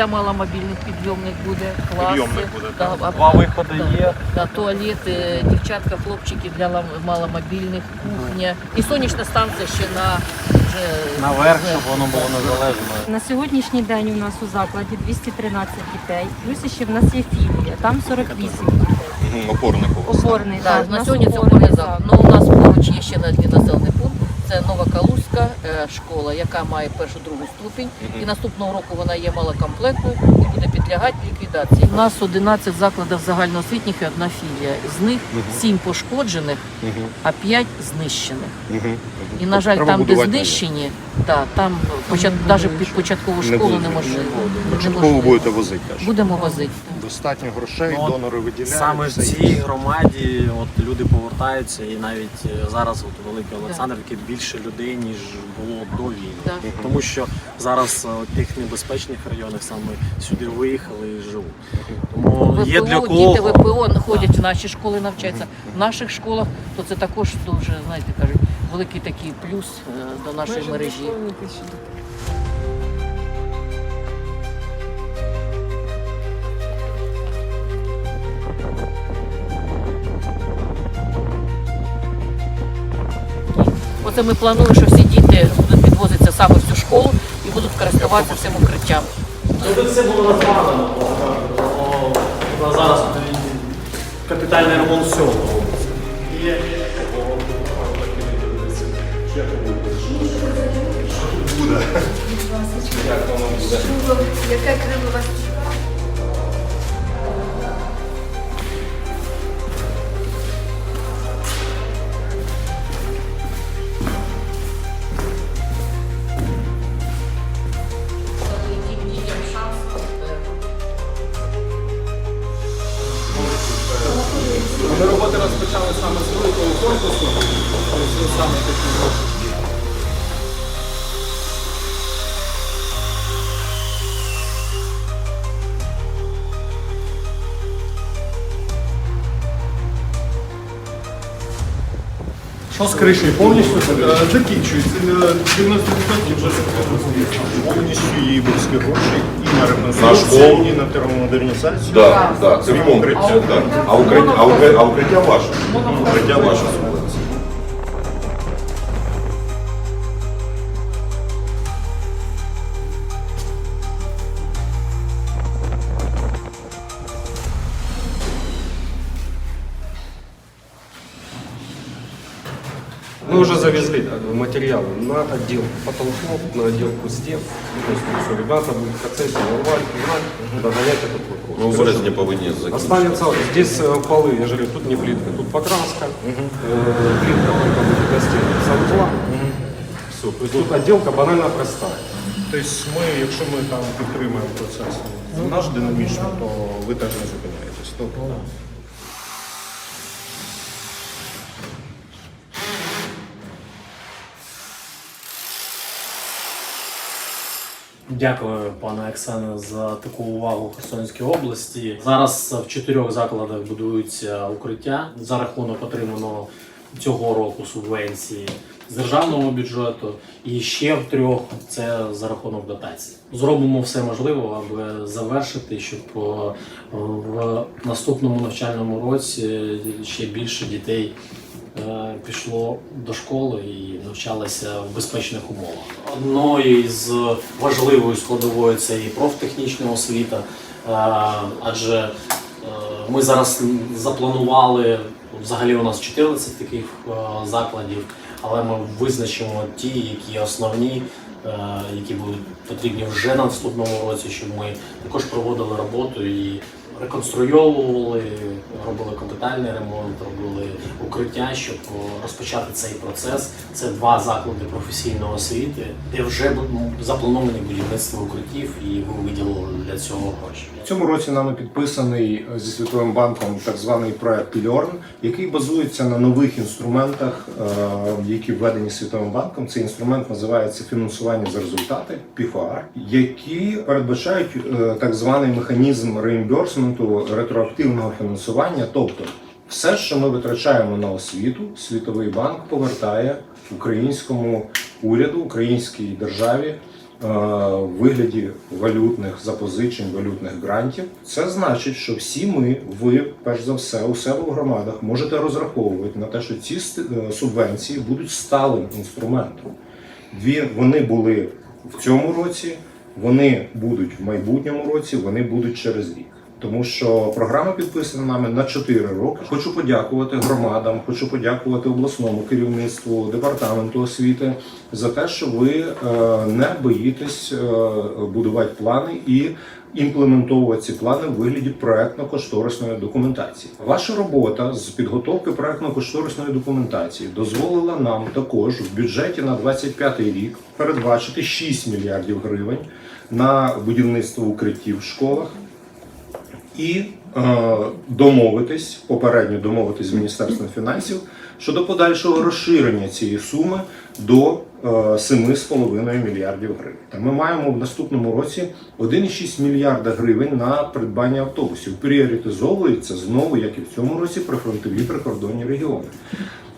для маломобільних підйомних буде, класи. Підйомних буде, да, так. Два виходи да, є. Да, туалети, дівчатка, хлопчики для маломобільних, кухня. І сонячна станція ще на вже Наверх, щоб воно було незалежно. На сьогоднішній день у нас у закладі 213 дітей, плюс ще в нас є філія, там 48 дітей. Мгм, Опорник у вас. Опорний, так, у на сьогодні це опорний опорний заклад. Ну, у нас поруч є ще один населений пункт. Це Новокалузька е, школа, яка має першу другу ступінь. І наступного року вона є малокомплектною і буде підлягати ліквідації. У нас 11 закладів загальноосвітніх і одна філія. З них 7 пошкоджених, а 5 знищених. І, на жаль, Треба там, де знищені, да, там почат... навіть під початкову школу неможливо. Початково будете возити. Будемо возити. Достатньо грошей, Ну, донори виділяють. Саме в цій інше. громаді от люди повертаються, і навіть е, зараз от у Великій Олександрівці більше людей, ніж було до війни. Да. Тому що зараз е, от тих небезпечних районах саме сюди виїхали і живуть. Тому є для ВПО, кого. діти ВПО ходять в наші школи, навчаються. В наших школах то це також дуже, знаєте, кажуть, великий такий плюс е, до нашої мережі. Оце ми плануємо, що всі діти будуть підвозитися саме в цю школу і будуть користуватися цим укриттям. Це все було розвалено. Зараз капітальний ремонт всього. Яка крила вас? Розпочали саме з великого корпусу. Тобто саме такі Що з кришею повністю? Е, закінчується. Е, 90% вже Повністю її близькі гроші і на ремонт, і на термомодернізацію. Да, да, укриття, так. А укриття, а а укриття ваше. Укриття ваше Мы уже завезли да, материалы на отдел потолков, на отделку стен. Ну, То есть ну, всё, ребята будут в процессе рвать, пинать, догонять этот вопрос. Ну, в березні повинні закінчити. Останется здесь э, полы, я же говорю, тут не плитка, тут покраска, э, плитка только будет до стен, санузла. Все, то есть тут отделка банально простая. Тобто ми, якщо ми там підтримуємо процес наш динамічно, то ви теж не зупиняєтесь. Тобто, Дякую, пане Оксане, за таку увагу Херсонській області. Зараз в чотирьох закладах будуються укриття за рахунок отриманого цього року субвенції з державного бюджету, і ще в трьох це за рахунок дотацій. Зробимо все можливе, аби завершити, щоб е, в наступному навчальному році ще більше дітей пішло до школи і навчалося в безпечних умовах. Одною з важливою складовою це і профтехнічна освіта, е, адже е, ми зараз запланували взагалі у нас 14 таких е, закладів, але ми визначимо ті, які основні. е, Які будуть потрібні вже на наступному році, щоб ми також проводили роботу і реконструйовували, робили капітальний ремонт, робили укриття, щоб розпочати цей процес. Це два заклади професійної освіти, де вже заплановане будівництво укриттів, і ви виділили для цього гроші. Цьому році нами підписаний е, зі Світовим банком так званий проект Learn, який базується на нових інструментах, е, які введені Світовим банком. Цей інструмент називається фінансування за результати PFR, які передбачають е, так званий механізм реімберсменту ретроактивного фінансування. Тобто, все, що ми витрачаємо на освіту, Світовий банк повертає українському уряду, українській державі в вигляді валютних запозичень, валютних грантів. Це значить, що всі ми, ви, перш за все, у себе в громадах можете розраховувати на те, що ці е, субвенції будуть сталим інструментом. Вони були в цьому році, вони будуть в майбутньому році, вони будуть через рік. Тому що програма підписана нами на 4 роки. Хочу подякувати громадам, хочу подякувати обласному керівництву, департаменту освіти за те, що ви е, не боїтесь е, будувати плани і імплементовувати ці плани в вигляді проектно-кошторисної документації. Ваша робота з підготовки проектно-кошторисної документації дозволила нам також в бюджеті на 25 рік передбачити 6 мільярдів гривень на будівництво укриттів в школах і е, домовитись, попередньо домовитись з Міністерством фінансів щодо подальшого розширення цієї суми до е, 7,5 мільярдів гривень. Та ми маємо в наступному році 1,6 мільярда гривень на придбання автобусів. Пріоритизовується знову, як і в цьому році, прифронтові прикордонні регіони.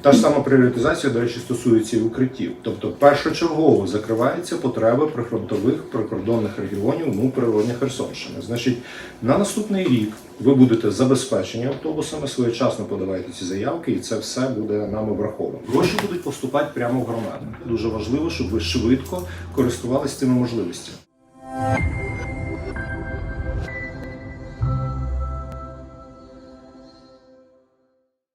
Та ж сама пріоритизація, до речі, стосується і укриттів. Тобто першочергово закриваються потреби прифронтових прикордонних регіонів ну природня Херсонщини. Значить, на наступний рік ви будете забезпечені автобусами, своєчасно подавайте ці заявки, і це все буде нами враховано. Гроші будуть поступати прямо в громади. Дуже важливо, щоб ви швидко користувалися цими можливостями.